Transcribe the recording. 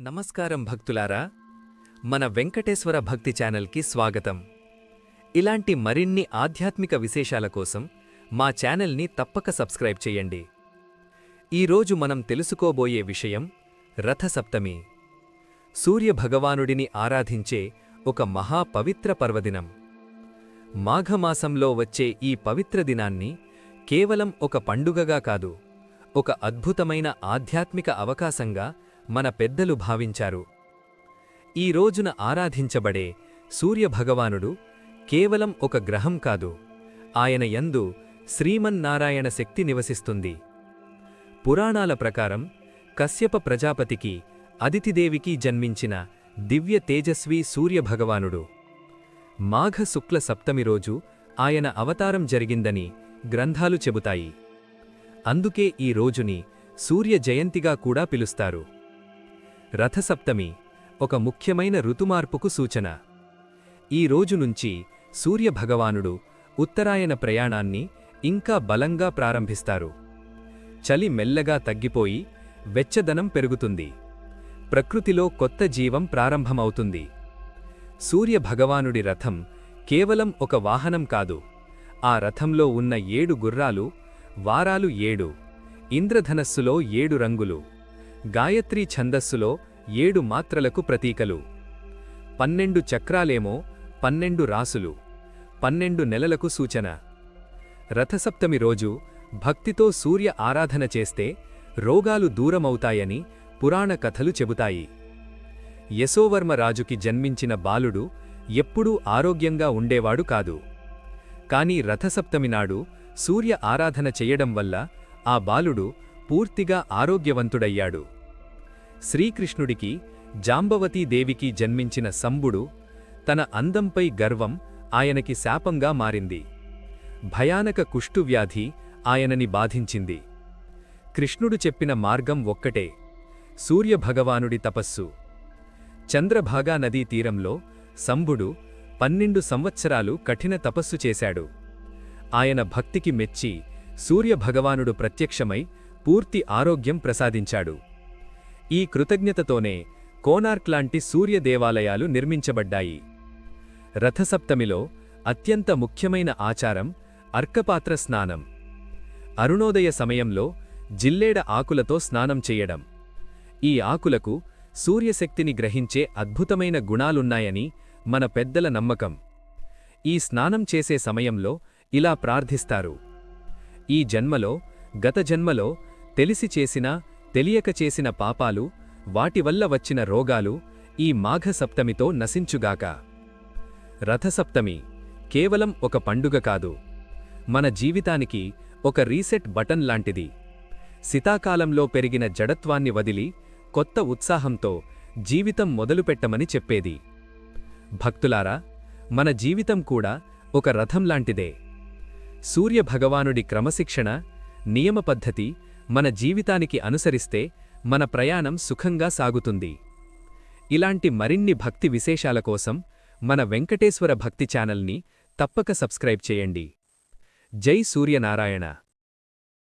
నమస్కారం భక్తులారా మన వెంకటేశ్వర భక్తి ఛానల్కి స్వాగతం. ఇలాంటి మరిన్ని ఆధ్యాత్మిక విశేషాల కోసం మా ఛానల్ని తప్పక సబ్స్క్రైబ్ చేయండి. ఈరోజు మనం తెలుసుకోబోయే విషయం రథసప్తమి. సూర్యభగవానుడిని ఆరాధించే ఒక మహా పవిత్ర పర్వదినం. మాఘమాసంలో వచ్చే ఈ పవిత్ర దినాన్ని కేవలం ఒక పండుగగా కాదు ఒక అద్భుతమైన ఆధ్యాత్మిక అవకాశంగా మన పెద్దలు భావించారు. ఈ రోజున ఆరాధించబడే సూర్యభగవానుడు కేవలం ఒక గ్రహం కాదు ఆయన యందు శ్రీమన్నారాయణ శక్తి నివసిస్తుంది. పురాణాల ప్రకారం కశ్యప ప్రజాపతికి అదితిదేవికి జన్మించిన దివ్య తేజస్వి సూర్యభగవానుడు. మాఘ శుక్ల సప్తమి రోజు ఆయన అవతారం జరిగిందని గ్రంథాలు చెబుతాయి. అందుకే ఈ రోజుని సూర్య జయంతిగా కూడా పిలుస్తారు. రథసప్తమి ఒక ముఖ్యమైన ఋతుమార్పుకు సూచన. ఈ రోజు నుంచి సూర్యభగవానుడు ఉత్తరాయణ ప్రయాణాన్ని ఇంకా బలంగా ప్రారంభిస్తారు. చలి మెల్లగా తగ్గిపోయి వెచ్చదనం పెరుగుతుంది. ప్రకృతిలో కొత్త జీవం ప్రారంభమవుతుంది. సూర్యభగవానుడి రథం కేవలం ఒక వాహనం కాదు. ఆ రథంలో ఉన్న ఏడు గుర్రాలు వారాలు ఏడు ఇంద్రధనస్సులో ఏడు రంగులు. గాయత్రి ఛందస్సులో ఏడు మాత్రలకు ప్రతీకలు. పన్నెండు చక్రాలేమో పన్నెండు రాసులు. పన్నెండు నెలలకు సూచన. రథసప్తమి రోజు భక్తితో సూర్య ఆరాధన చేస్తే రోగాలు దూరమవుతాయని పురాణ కథలు చెబుతాయి. యశోవర్మ రాజుకి జన్మించిన బాలుడు ఎప్పుడూ ఆరోగ్యంగా ఉండేవాడు కాదు. కాని రథసప్తమి నాడు సూర్య ఆరాధన చెయ్యడం వల్ల ఆ బాలుడు పూర్తిగా ఆరోగ్యవంతుడయ్యాడు. శ్రీకృష్ణుడికి జాంబవతీదేవికి జన్మించిన సంబుడు తన అందంపై గర్వం ఆయనకి శాపంగా మారింది. భయానక కుష్టువ్యాధి ఆయనని బాధించింది. కృష్ణుడు చెప్పిన మార్గం ఒక్కటే సూర్యభగవానుడి తపస్సు. చంద్రభాగా నదీ తీరంలో సంబుడు పన్నెండు సంవత్సరాలు కఠిన తపస్సు చేశాడు. ఆయన భక్తికి మెచ్చి సూర్యభగవానుడు ప్రత్యక్షమై పూర్తి ఆరోగ్యం ప్రసాదించాడు. ఈ కృతజ్ఞతతోనే కోనార్క్ లాంటి సూర్య దేవాలయాలు నిర్మించబడ్డాయి. రథసప్తమిలో అత్యంత ముఖ్యమైన ఆచారం అర్కపాత్ర స్నానం. అరుణోదయ సమయంలో జిల్లేడ ఆకులతో స్నానం చేయడం. ఈ ఆకులకు సూర్యశక్తిని గ్రహించే అద్భుతమైన గుణాలున్నాయని మన పెద్దల నమ్మకం. ఈ స్నానం చేసే సమయంలో ఇలా ప్రార్థిస్తారు. ఈ జన్మలో గత జన్మలో తెలిసి చేసిన తెలియక చేసిన పాపాలు వాటివల్ల వచ్చిన రోగాలు ఈ మాఘసప్తమితో నశించుగాక. రథసప్తమి కేవలం ఒక పండుగ కాదు. మన జీవితానికి ఒక రీసెట్ బటన్ లాంటిది. శీతాకాలంలో పెరిగిన జడత్వాన్ని వదిలి కొత్త ఉత్సాహంతో జీవితం మొదలుపెట్టమని చెప్పేది. భక్తులారా మన జీవితం కూడా ఒక రథం లాంటిదే. సూర్యభగవానుడి క్రమశిక్షణ నియమపద్ధతి మన జీవితానికి అనుసరిస్తే మన ప్రయాణం సుఖంగా సాగుతుంది. ఇలాంటి మరిన్ని భక్తి విశేషాల కోసం మన వెంకటేశ్వర భక్తి ఛానల్ని తప్పక సబ్స్క్రైబ్ చేయండి. జై సూర్యనారాయణ.